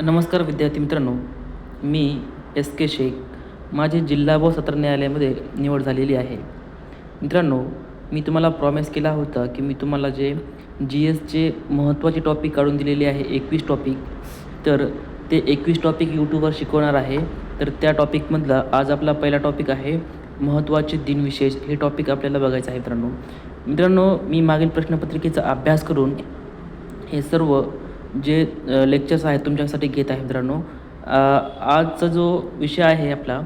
नमस्कार विद्यार्थी मित्रांनो मी एस के शेख माझी जिल्हा व सत्र न्यायालयामध्ये निवड झालेली आहे. मित्रांनो मी तुम्हाला प्रॉमिस केला होता की मी तुम्हाला जे जी एसचे महत्त्वाचे टॉपिक काढून दिलेले आहे एकवीस टॉपिक तर ते एकवीस टॉपिक यूट्यूबवर शिकवणार आहे. तर त्या टॉपिकमधला आज आपला पहिला टॉपिक आहे महत्त्वाचे दिनविशेष. हे टॉपिक आपल्याला बघायचं आहे मित्रांनो. मित्रांनो मी मागील प्रश्नपत्रिकेचा अभ्यास करून हे सर्व जे लेक्चर्स आहेत तुमच्यासाठी घेत आहे मित्रांनो आजचा जो विषय आहे आपला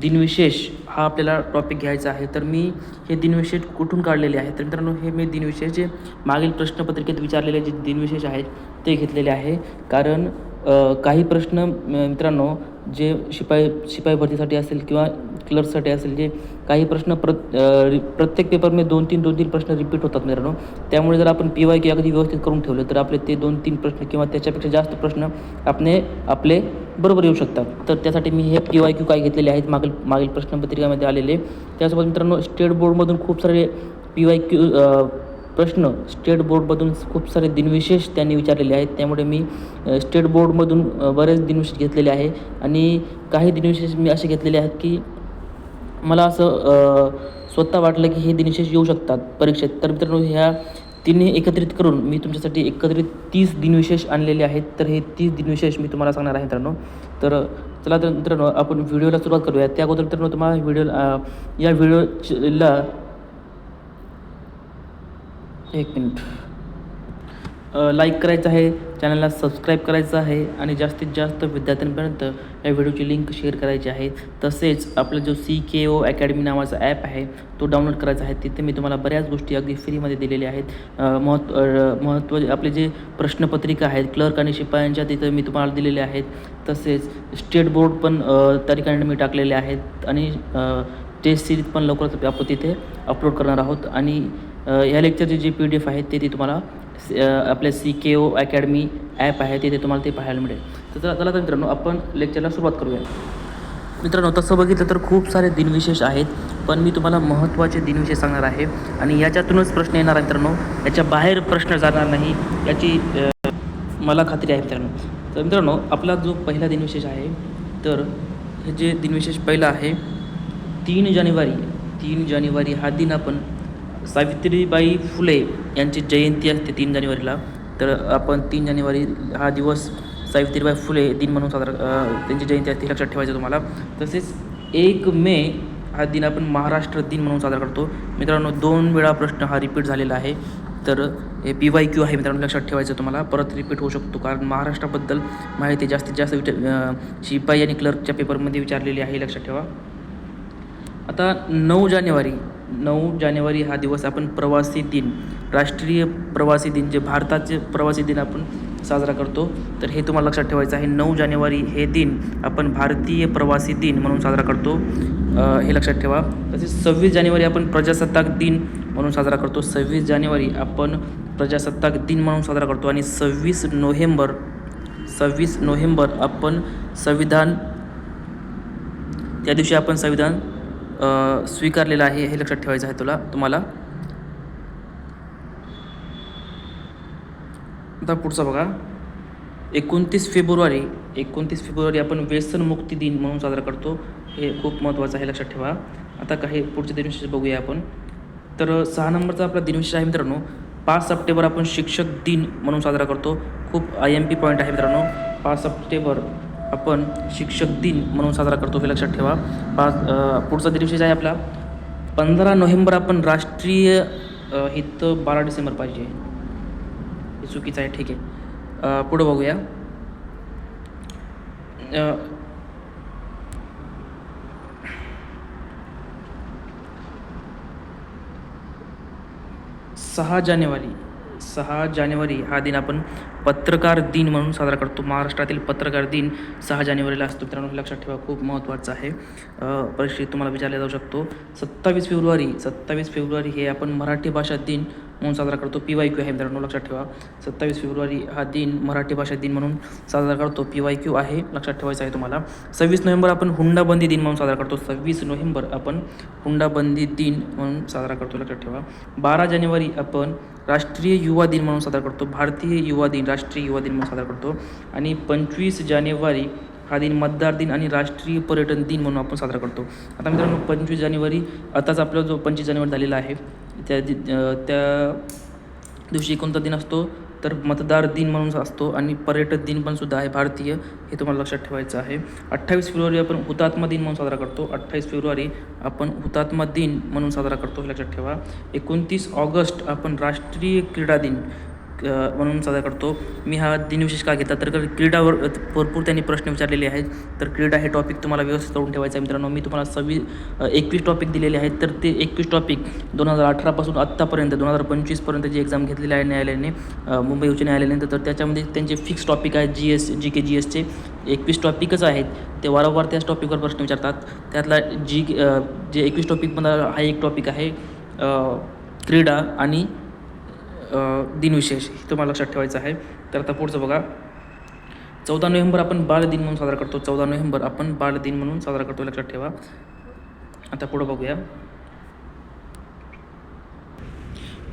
दिनविशेष हा आपल्याला टॉपिक घ्यायचा आहे. तर मी हे दिनविशेष कुठून काढलेले आहे? तर मित्रांनो हे मी दिनविशेष जे मागील प्रश्नपत्रिकेत विचारलेले जे दिनविशेष आहेत ते घेतलेले आहे. कारण काही प्रश्न मित्रांनो जे शिपाई शिपाई भरतीसाठी असेल किंवा क्लर्कसाठी असेल जे काही प्रश्न प्र रि- प्रत्येक पेपरमध्ये दोन तीन दोन तीन प्रश्न रिपीट होतात मित्रांनो. त्यामुळे जर आपण पी वाय क्यू अगदी व्यवस्थित करून ठेवलं तर आपले ते दोन तीन प्रश्न किंवा त्याच्यापेक्षा जास्त प्रश्न आपले आपले बरोबर येऊ शकतात. तर त्यासाठी मी हे पी वाय क्यू काय घेतलेले आहेत मागील मागील प्रश्नपत्रिकामध्ये आलेले. त्यासोबत मित्रांनो स्टेट बोर्डमधून खूप सारे पी वाय क्यू प्रश्न स्टेट बोर्डमधून खूप सारे दिनविशेष त्यांनी विचारलेले आहेत. त्यामुळे मी स्टेट बोर्डमधून बरेच दिनविशेष घेतलेले आहे. आणि काही दिनविशेष मी असे घेतलेले आहेत की मला असं स्वतः वाटलं की हे दिनविशेष येऊ शकतात परीक्षेत. तर मित्रांनो ह्या तिन्ही एकत्रित करून मी तुमच्यासाठी एकत्रित तीस दिनविशेष आणलेले आहेत. तर हे तीस दिनविशेष मी तुम्हाला सांगणार आहे मित्रांनो. तर चला तर मित्रांनो आपण व्हिडिओला सुरुवात करूया. त्या अगोदर मित्रांनो तुम्हाला व्हिडिओ या व्हिडिओला एक मिनिट. लाईक करायचं आहे चॅनलला सबस्क्राईब करायचं आहे आणि जास्तीत जास्त विद्यार्थ्यांपर्यंत या व्हिडिओची लिंक शेअर करायची आहे. तसेच आपला जो सी के ओ अकॅडमी नावाचा ॲप आहे तो डाउनलोड करायचा आहे. तिथे मी तुम्हाला बऱ्याच गोष्टी अगदी फ्रीमध्ये दिलेल्या आहेत. महत्त्व महत्त्व आपले जे प्रश्नपत्रिका आहेत क्लर्क आणि शिपायांच्या तिथं मी तुम्हाला दिलेल्या आहेत. तसेच स्टेट बोर्ड पण त्या ठिकाणी मी टाकलेले आहेत. आणि टेस्ट सिरीज पण लवकरच आपण तिथे अपलोड करणार आहोत. आणि ह्या लेक्चरचे जे पी डी एफ आहेत ते ते तुम्हाला आपल्या C K O Academy app आहे तिथे तुम्हाला ते पाहायला मिळेल. तर चला चला तर मित्रांनो आपण लेक्चरला सुरुवात करूया. मित्रांनो तसं बघितलं तर खूप सारे दिनविशेष आहेत पण मी तुम्हाला महत्त्वाचे दिनविशेष सांगणार आहे. आणि याच्यातूनच प्रश्न येणार आहे मित्रांनो. याच्या बाहेर प्रश्न जाणार नाही याची मला खात्री आहे मित्रांनो. तर मित्रांनो आपला जो पहिला दिनविशेष आहे तर हे जे दिनविशेष पहिला आहे तीन जानेवारी तीन जानेवारी हा दिन आपण सावित्रीबाई फुले यांची जयंती असते तीन जानेवारीला. तर आपण तीन जानेवारी हा दिवस सावित्रीबाई फुले दिन म्हणून साजरा त्यांची जयंती असते लक्षात ठेवायचं तुम्हाला. तसेच एक मे हा दिन आपण महाराष्ट्र दिन म्हणून साजरा करतो. मित्रांनो दोन वेळा प्रश्न हा रिपीट झालेला आहे. तर हे पी वाय क्यू आहे मित्रांनो लक्षात ठेवायचं तुम्हाला. परत रिपीट होऊ शकतो कारण महाराष्ट्राबद्दल माहिती जास्तीत जास्त विचार शिपाई आणि क्लर्कच्या पेपरमध्ये विचारलेली आहे लक्षात ठेवा. आता नऊ जानेवारी नऊ जानेवारी हा दिवस आपण प्रवासी दिन राष्ट्रीय प्रवासी दिन जे भारताचे प्रवासी दिन आपण साजरा करतो तर हे तुम्हाला लक्षात ठेवायचं आहे. नऊ जानेवारी हे दिन आपण भारतीय प्रवासी दिन म्हणून साजरा करतो. हे लक्षात ठेवा. तसेच सव्वीस जानेवारी आपण प्रजासत्ताक दिन म्हणून साजरा करतो. सव्वीस जानेवारी आपण प्रजासत्ताक दिन म्हणून साजरा करतो. आणि सव्वीस नोव्हेंबर सव्वीस नोव्हेंबर आपण संविधान त्या दिवशी आपण संविधान स्वीकारलेलं आहे हे लक्षात ठेवायचं आहे तुला तुम्हाला. आता पुढचा बघा. एकोणतीस फेब्रुवारी एकोणतीस फेब्रुवारी आपण व्यसनमुक्ती दिन म्हणून साजरा करतो. हे खूप महत्त्वाचं आहे लक्षात ठेवा. आता काही पुढचे दिनविशेष बघूया आपण. तर सहा नंबरचा आपला दिनविशेष आहे मित्रांनो. पाच सप्टेंबर आपण शिक्षक दिन म्हणून साजरा करतो. खूप आय एम पी पॉईंट आहे मित्रांनो. पाच सप्टेंबर आपण शिक्षक दिन म्हणून साजरा करतो हे लक्षात ठेवा. पाच पुढचा दिनविशेष आहे आपला पंधरा नोव्हेंबर आपण राष्ट्रीय हित बारा डिसेंबर पाहिजे. हे चुकीचं आहे ठीक आहे. पुढं बघूया. सहा जानेवारी सहा जानेवारी हा दिन आपण पत्रकार दिन म्हणून साजरा करतो. महाराष्ट्रातील पत्रकार दिन सहा जानेवारीला असतो. मित्रांनो हे लक्षात ठेवा खूप महत्त्वाचं आहे. परीक्षेत तुम्हाला विचारला जाऊ शकतो. सत्तावीस फेब्रुवारी सत्तावीस फेब्रुवारी हे आपण मराठी भाषा दिन म्हणून साजरा करतो. पी वाय क्यू आहे मित्रांनो लक्षात ठेवा. सत्तावीस फेब्रुवारी हा दिन मराठी भाषा दिन म्हणून साजरा करतो. पी वाय क्यू आहे लक्षात ठेवायचं आहे तुम्हाला. सव्वीस नोव्हेंबर आपण हुंडाबंदी दिन म्हणून साजरा करतो. सव्वीस नोव्हेंबर आपण हुंडाबंदी दिन म्हणून साजरा करतो लक्षात ठेवा. बारा जानेवारी आपण राष्ट्रीय युवा दिन म्हणून साजरा करतो. भारतीय युवा दिन राष्ट्रीय युवा दिन म्हणून साजरा करतो. आणि पंचवीस जानेवारी हा दिन मतदार दिन आणि राष्ट्रीय पर्यटन दिन म्हणून आपण साजरा करतो. आता मित्रांनो पंचवीस जानेवारी आताच आपला जो पंचवीस जानेवारी झालेला आहे त्या दि त्या दिवशी कोणता दिन असतो तर मतदार दिन म्हणून असतो आणि पर्यटक दिन पण सुद्धा आहे भारतीय हे तुम्हाला लक्षात ठेवायचं आहे. अठ्ठावीस फेब्रुवारी आपण हुतात्मा दिन म्हणून साजरा करतो. अठ्ठावीस फेब्रुवारी आपण हुतात्मा दिन म्हणून साजरा करतो हे लक्षात ठेवा. एकोणतीस ऑगस्ट आपण राष्ट्रीय क्रीडा दिन म्हणून साजरा करतो. मी हा दिनविशेष का घेतला? तर क्रीडावर भरपूर त्यांनी प्रश्न विचारलेले आहेत. तर क्रीडा हे टॉपिक तुम्हाला व्यवस्थित करून ठेवायचं आहे मित्रांनो. मी तुम्हाला सव्वीस एकवीस टॉपिक दिलेले आहेत. तर ते एकवीस टॉपिक दोन हजार अठरापासून आत्तापर्यंत दोन हजार पंचवीसपर्यंत जी एक्झाम घेतलेली आहे न्यायालयाने मुंबई उच्च न्यायालयाने तर त्याच्यामध्ये त्यांचे फिक्स टॉपिक आहेत जी एस जी के जी एसचे एकवीस टॉपिकच आहेत. ते वारंवार त्याच टॉपिकवर प्रश्न विचारतात. त्यातला जी जे एकवीस टॉपिकमधला हा एक टॉपिक आहे क्रीडा आणि दिनविशेष हे तुम्हाला लक्षात ठेवायचं आहे. तर आता पुढचं बघा. चौदा नोव्हेंबर आपण बाळ दिन म्हणून साजरा करतो. चौदा नोव्हेंबर आपण बाळ दिन म्हणून साजरा करतो लक्षात ठेवा. आता पुढं बघूया.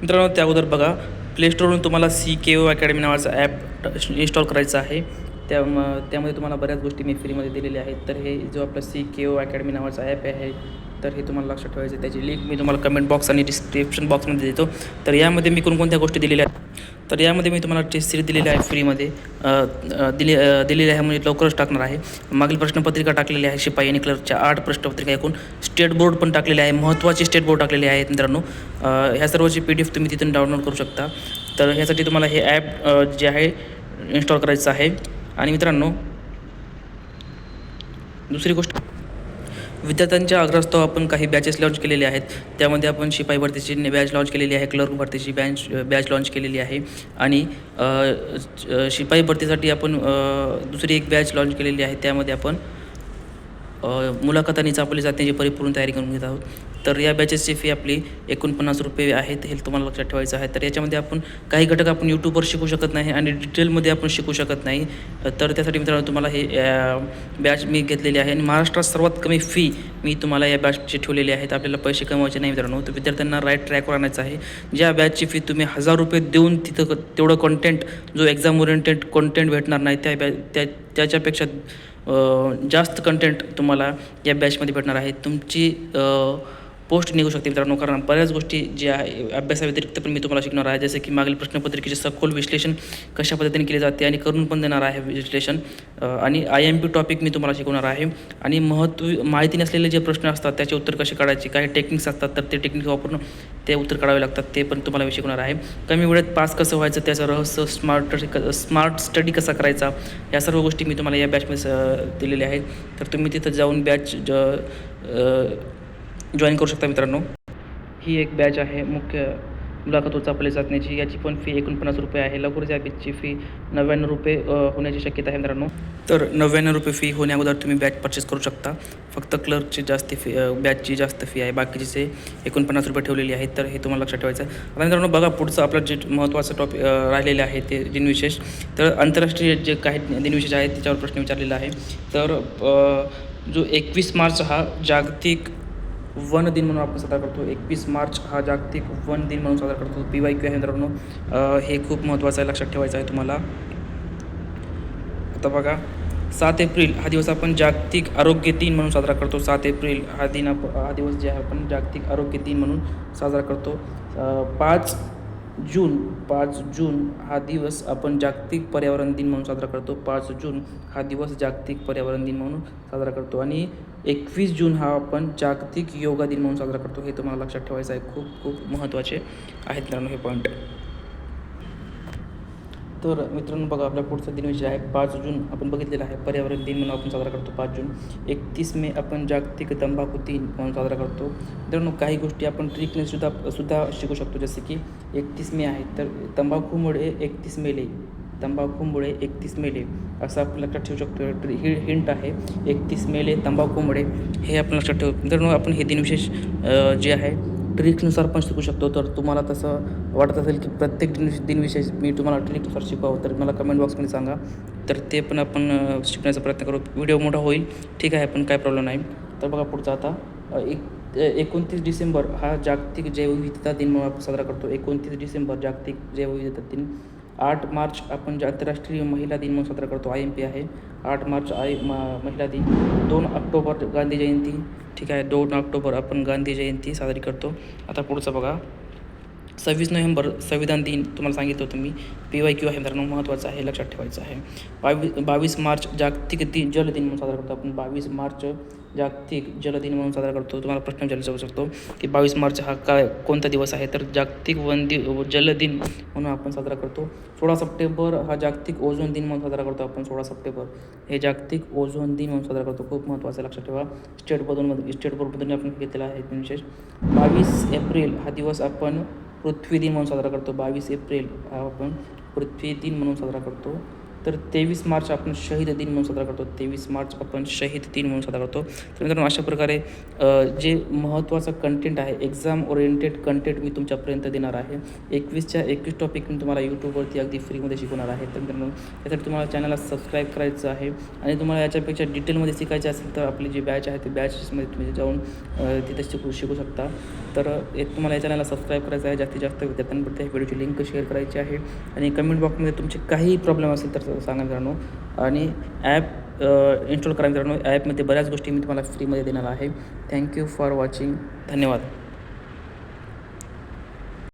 मित्रांनो त्या अगोदर बघा. प्ले स्टोरवरून तुम्हाला सी के ओ अकॅडमी नावाचा ॲप इन्स्टॉल करायचा आहे. त्या त्यामध्ये तुम्हाला बऱ्याच गोष्टी मी फ्रीमध्ये दिलेल्या आहेत. तर हे जो आपला सी के ओ अकॅडमी नावाचा ॲप आहे तर हे तुम्हाला लक्षात ठेवायचं त्याची लिंक मी तुम्हाला कमेंट बॉक्स आणि डिस्क्रिप्शन बॉक्समध्ये देतो. तर यामध्ये मी कोणकोणत्या गोष्टी दिलेल्या आहेत? तर यामध्ये मी तुम्हाला टेस्ट सिरीज दिलेली आहे फ्रीमध्ये दिले दिली दिलेली आहे म्हणजे लवकरच टाकणार आहे. मागील प्रश्नपत्रिका टाकलेली आहे शिपाई आणि क्लर्कच्या आठ प्रश्नपत्रिका एकूण. स्टेट बोर्ड पण टाकलेले आहे. महत्त्वाची स्टेट बोर्ड टाकलेले आहेत मित्रांनो. ह्या सर्वची पी डी एफ तुम्ही तिथून डाउनलोड करू शकता. तर ह्यासाठी तुम्हाला हे ॲप जे आहे इन्स्टॉल करायचं आहे. आणि मित्रांनो दुसरी गोष्ट विद्यार्थ्यांच्या आग्रहास्तव आपण काही बॅचेस लॉन्च केलेले आहेत. त्यामध्ये आपण शिपाई भरतीची बॅच लॉन्च केलेली आहे क्लर्क भरतीची बॅच बॅच लॉन्च केलेली आहे. आणि शिपाई भरतीसाठी आपण दुसरी एक बॅच लॉन्च केलेली आहे. त्यामध्ये आपण मुलाखत आणि चापली जातीची परिपूर्ण तयारी करून घेत आहोत. तर या बॅचेसची फी आपली एकोणपन्नास रुपये आहेत हे तुम्हाला लक्षात ठेवायचं आहे. तर याच्यामध्ये आपण काही घटक आपण यूट्यूबवर शिकू शकत नाही आणि डिटेलमध्ये आपण शिकू शकत नाही. तर त्यासाठी मित्रांनो तुम्हाला हे बॅच मी घेतलेली आहे. आणि महाराष्ट्रात सर्वात कमी फी मी तुम्हाला या बॅचची ठेवलेली आहेत आपल्याला पैसे कमवायचे नाही मित्रांनो. तर विद्यार्थ्यांना राईट ट्रॅकवर आणायचं आहे. ज्या बॅचची फी तुम्ही हजार रुपये देऊन तिथं क- तेवढं कॉन्टेंट जो एक्झाम ओरिएंटेड कॉन्टेंट भेटणार नाही त्या बॅ त्या त्याच्यापेक्षा जास्त कंटेंट तुम्हाला या बॅचमध्ये भेटणार आहे. तुमची पोस्ट निघू शकते मित्रांनो कारण बऱ्याच गोष्टी ज्या आहे अभ्यासाव्यतिरिक्त पण मी तुम्हाला शिकणार आहे. जसं की मागील प्रश्नपत्रिकेचे सखोल विश्लेषण कशा पद्धतीने केले जाते आणि करून पण देणार आहे विश्लेषण. आणि आय एम पी टॉपिक मी तुम्हाला शिकवणार आहे. आणि महत्त्व माहिती नसलेले जे प्रश्न असतात त्याचे उत्तर कसे काढायचे काही टेक्निक्स असतात तर ते टेक्निक वापरून ते उत्तर काढावे लागतात ते पण तुम्हाला मी शिकवणार आहे. कमी वेळेत पास कसं व्हायचं त्याचं रहस्य स्मार्ट स्मार्ट स्टडी कसा करायचा या सर्व गोष्टी मी तुम्हाला या बॅचमध्ये दिलेल्या आहेत. तर तुम्ही तिथं जाऊन बॅच जॉईन करू शकता मित्रांनो. ही एक बॅच आहे. मुख्य मुलाखत चापले जातण्याची. याची पण फी एकोणपन्नास रुपये आहे. लवकरच या बॅचची फी नव्याण्णव रुपये होण्याची शक्यता आहे मित्रांनो. तर नव्याण्णव रुपये फी होण्याअगोदर तुम्ही बॅच परचेस करू शकता. फक्त क्लर्कची जास्त फी बॅचची जास्त फी आहे. बाकीचे एकोणपन्नास रुपये ठेवलेली आहेत तर हे तुम्हाला लक्षात ठेवायचं आहे. आता मित्रांनो बघा पुढचं आपलं जे महत्त्वाचं टॉपिक राहिलेलं आहे ते दिनविशेष. तर आंतरराष्ट्रीय जे काही दिनविशेष आहेत त्याच्यावर प्रश्न विचारलेला आहे. तर जो एकवीस मार्च हा जागतिक वन दिन म्हणून आपण साजरा करतो. एकवीस मार्च हा जागतिक वन दिन म्हणून साजरा करतो. पी वाय क्यू आहे मित्रांनो. हे खूप महत्त्वाचं आहे. लक्षात ठेवायचं आहे तुम्हाला. आता बघा. सात एप्रिल हा दिवस आपण जागतिक आरोग्य दिन म्हणून साजरा करतो. सात एप्रिल हा दिन आप हा दिवस जे आहे आपण जागतिक आरोग्य दिन म्हणून साजरा करतो. पाच जून पाच जून हा दिवस आपण जागतिक पर्यावरण दिन म्हणून साजरा करतो. पाच जून हा दिवस जागतिक पर्यावरण दिन म्हणून साजरा करतो. आणि एकवीस जून हा आपण जागतिक योगा दिन म्हणून साजरा करतो. हे तुम्हाला लक्षात ठेवायचं आहे. खूप खूप महत्त्वाचे आहेत मित्रांनो हे पॉईंट तर मित्रांनो बघा आपला पुढचा दिन विषय आहे. पाच जून आपण बघितलेला आहे. पर्यावरण दिन म्हणून आपण साजरा करतो पाच जून. एकतीस मे आपण जागतिक तंबाखू दिन म्हणून साजरा करतो. मित्रांनो काही गोष्टी आपण ट्रिकने सुद्धा सुद्धा शिकू शकतो. जसे की एकतीस मे आहे तर तंबाखूमुळे एकतीस मेले. तंबाखूमुळे एकतीस मेले असं आपण लक्षात ठेवू शकतो. ही हिंट आहे एकतीस मेले तंबाखूमुळे हे आपण लक्षात ठेवू. मित्रांनो आपण हे दिनविशेष जे आहे ट्रिक्सनुसार पण शिकू शकतो. तर तुम्हाला तसं वाटत असेल की प्रत्येक दिन दिनविशेष मी तुम्हाला ट्रिकनुसार शिकवावं. तर मला कमेंट बॉक्समध्ये सांगा. तर ते पण आपण शिकण्याचा प्रयत्न करू. व्हिडिओ मोठा होईल. ठीक आहे पण काय प्रॉब्लेम नाही. तर बघा पुढचा आता. एक एकोणतीस डिसेंबर हा जागतिक जैवविविधता दिन म्हणून आपण साजरा करतो. एकोणतीस डिसेंबर जागतिक जैवविविधता दिन. आठ मार्च आपण जे आंतरराष्ट्रीय महिला दिन म्हणून साजरा करतो आय एम पी आहे. आठ मार्च आय महिला दिन. दोन ऑक्टोबर गांधी जयंती. ठीक आहे दोन ऑक्टोबर आपण गांधी जयंती साजरी करतो. आता पुढचं बघा. सव्वीस नोव्हेंबर संविधान दिन तुम्हाला सांगितलं होतं मी. पी वाय क्यू आहे मित्रांनो महत्त्वाचं आहे लक्षात ठेवायचं आहे. बावीस बावीस मार्च जागतिक दिन जल दिन म्हणून साजरा करतो आपण. बावीस मार्च जागतिक जल दिन म्हणून साजरा करतो. तुम्हाला प्रश्न विचारला जाऊ शकतो की बावीस मार्च हा काय कोणता दिवस आहे? तर जागतिक वन दि जल दिन म्हणून आपण साजरा करतो. सोळा सप्टेंबर हा जागतिक ओझोन दिन म्हणून साजरा करतो आपण सोळा सप्टेंबर. हे जागतिक ओझोन दिन म्हणून साजरा करतो. खूप महत्त्वाचं आहे, लक्षात ठेवा. स्टेट बोर्डमधून स्टेट बोर्डमधून आपण घेतलेला आहे विशेष. बावीस एप्रिल हा दिवस आपण पृथ्वी दिन म्हणून साजरा करतो. बावीस एप्रिल हा आपण पृथ्वी दिन म्हणून साजरा करतो. तर तेवीस मार्च आपण शहीद दिन म्हणून साजरा करतो. तेवीस मार्च आपण शहीद दिन म्हणून साजरा करतो. तर मित्रांनो अशा प्रकारे जे महत्त्वाचं कंटेंट आहे एक्झाम ओरिएंटेड कंटेंट मी तुमच्यापर्यंत देणार आहे. एकवीसच्या एकवीस टॉपिक मी तुम्हाला यूट्यूबवरती अगदी फ्रीमध्ये शिकवणार आहे. तर मित्रांनो त्यासाठी तुम्हाला चॅनलला सबस्क्राईब करायचं आहे. आणि तुम्हाला याच्यापेक्षा डिटेलमध्ये शिकायचे असेल तर आपली जी बॅच आहे ते बॅचेसमध्ये तुम्ही जाऊन तिथे शिकू शिकू शकता. तर एक तुम्हाला या चॅनलला सबस्क्राईब करायचं आहे. जास्तीत जास्त विद्यार्थ्यांपर्यंत व्हिडिओची लिंक शेअर करायची आहे. आणि कमेंट बॉक्समध्ये तुमचे काही प्रॉब्लेम असेल तर सांगा मित्रांनो. आणि ॲप इन्स्टॉल करा मित्रांनो ॲपमध्ये बऱ्याच गोष्टी मी तुम्हाला फ्रीमध्ये देणार आहे. थँक्यू फॉर वॉचिंग धन्यवाद.